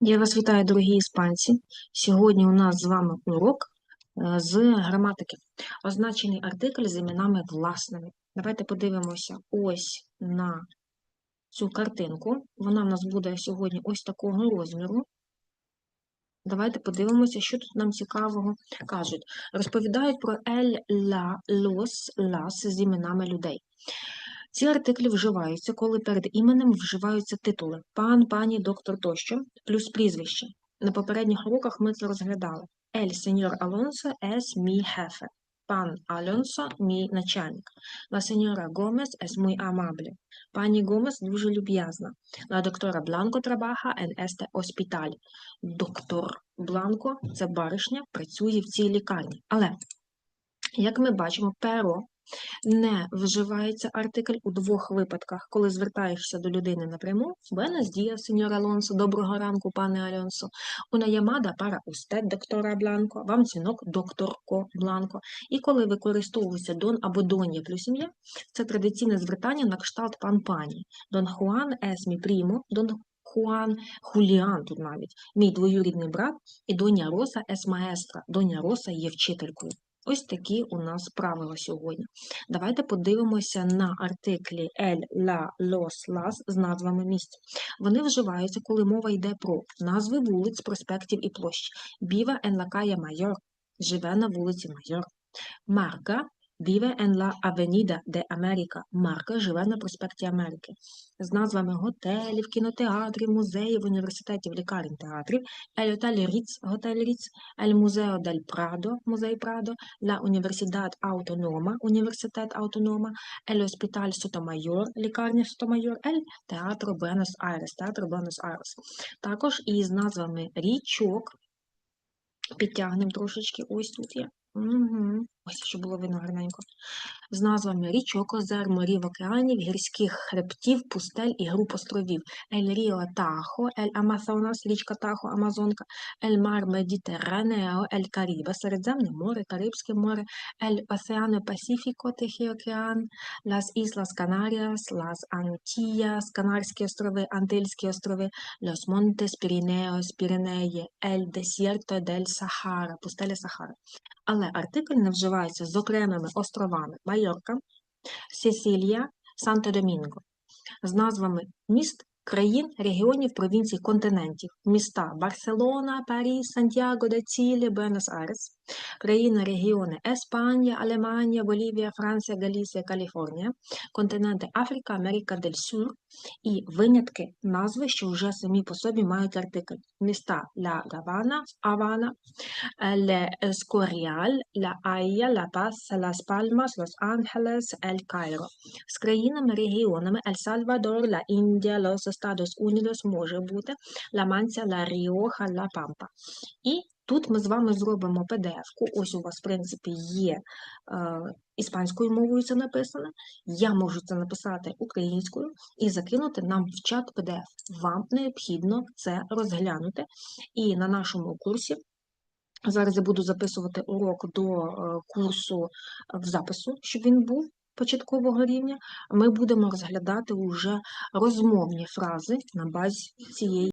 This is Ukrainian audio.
Я вас вітаю, дорогі іспанці. Сьогодні у нас з вами урок е, з граматики. Означений артикль з іменами власними. Давайте подивимося ось на цю картинку. Вона в нас буде сьогодні ось такого розміру. Давайте подивимося, що тут нам цікавого кажуть. Розповідають про ель, ла, лос, лас з іменами людей. Ці артиклі вживаються, коли перед іменем вживаються титули пан, пані, доктор тощо, плюс прізвище. На попередніх уроках ми це розглядали. Ель сеньор Алонсо es mi jefe. Пан Альонсо – мій начальник. La señora Gómez es muy amable. Пані Гомес дуже люб'язна. La doctora Blanco trabaja en este hospital. Доктор Бланко – це баришня, працює в цій лікарні. Але, як ми бачимо, перо не вживається артикль у двох випадках, коли звертаєшся до людини напряму. Buenos días, сеньор Алонсо, доброго ранку, пане Альонсо. Una llamada para usted, доктора Бланко, вам дзвінок, докторко Бланко. І коли використовується дон або дон'я плюс ім'я, це традиційне звертання на кшталт пан пані. Дон Хуан mi primo, дон Хуан, Хуліан тут навіть, мій двоюрідний брат, і доня Роса es maestra, доня Роса є вчителькою. Ось такі у нас правила сьогодні. Давайте подивимося на артиклі el, la, los, las з назвами місць. Вони вживаються, коли мова йде про назви вулиць, проспектів і площ. Біва en la calle Mayor – живе на вулиці Майор. Марка Vive en la Avenida de America – Марка живе на проспекті Америки. З назвами готелів, кінотеатрів, музеїв, університетів, лікарень, театрів. El Hotel Ritz – готель Ріц, El Museo del Prado – музей Прадо, La Universidad Autonoma – університет Автонома, El Hospital Sotomayor – лікарня Sotomayor, El Teatro Buenos Aires – театр Buenos Aires. Також із назвами річок, підтягнемо трошечки, ось тут є. Угу. Ось, щоб було видно. З назвами річок, озер, морів, океанів, гірських хребтів, пустель і груп островів. Ель Ріо Тахо, Ель Амазонас, річка Тахо, Амазонка, Ель Мар Медітерранео, Ель Карібе, Середземне море, Карибське море, Ель Осеано Пасіфіко, Тихий океан, Лас Іслас Канаріас, Лас Антіяс, Канарські острови, Антильські острови, Лос Монтес Пірінеос, Піренеї, Ель Десierto дель Сахара, пустеля Сахара. Але артикль не вживається з окремими островами Майорка, Сесілія, Санто-Домінго, з назвами міст, країн, регіонів, провінцій, континентів, міста Барселона, Париж, Сантьяго де Цілі, Буенос-Айрес, країни, регіони Еспанія, Алеманія, Болівія, Франція, Галісія, Каліфорнія, континенти Африка, Америка дель Сур і винятки назви, що вже самі по собі мають артикль. Міста Ла Гавана, Авана, Ле Скоріаль, Ла Айя, Ла Пас, Лас Пальмас, Лос Анджелес, Ель Кайро. З країнами, регіонами Ель Сальвадор, Ла Індія, Лос Естадос Унідос може бути, Ла Манця, Ла Ріоха, Ла Пампа. І тут ми з вами зробимо PDF-ку. Ось у вас, в принципі, є е, іспанською мовою це написано. Я можу це написати українською і закинути нам в чат PDF. Вам необхідно це розглянути. І на нашому курсі Зараз я буду записувати урок до е, курсу в запису, щоб він був початкового рівня. Ми будемо розглядати уже розмовні фрази на базі цієї.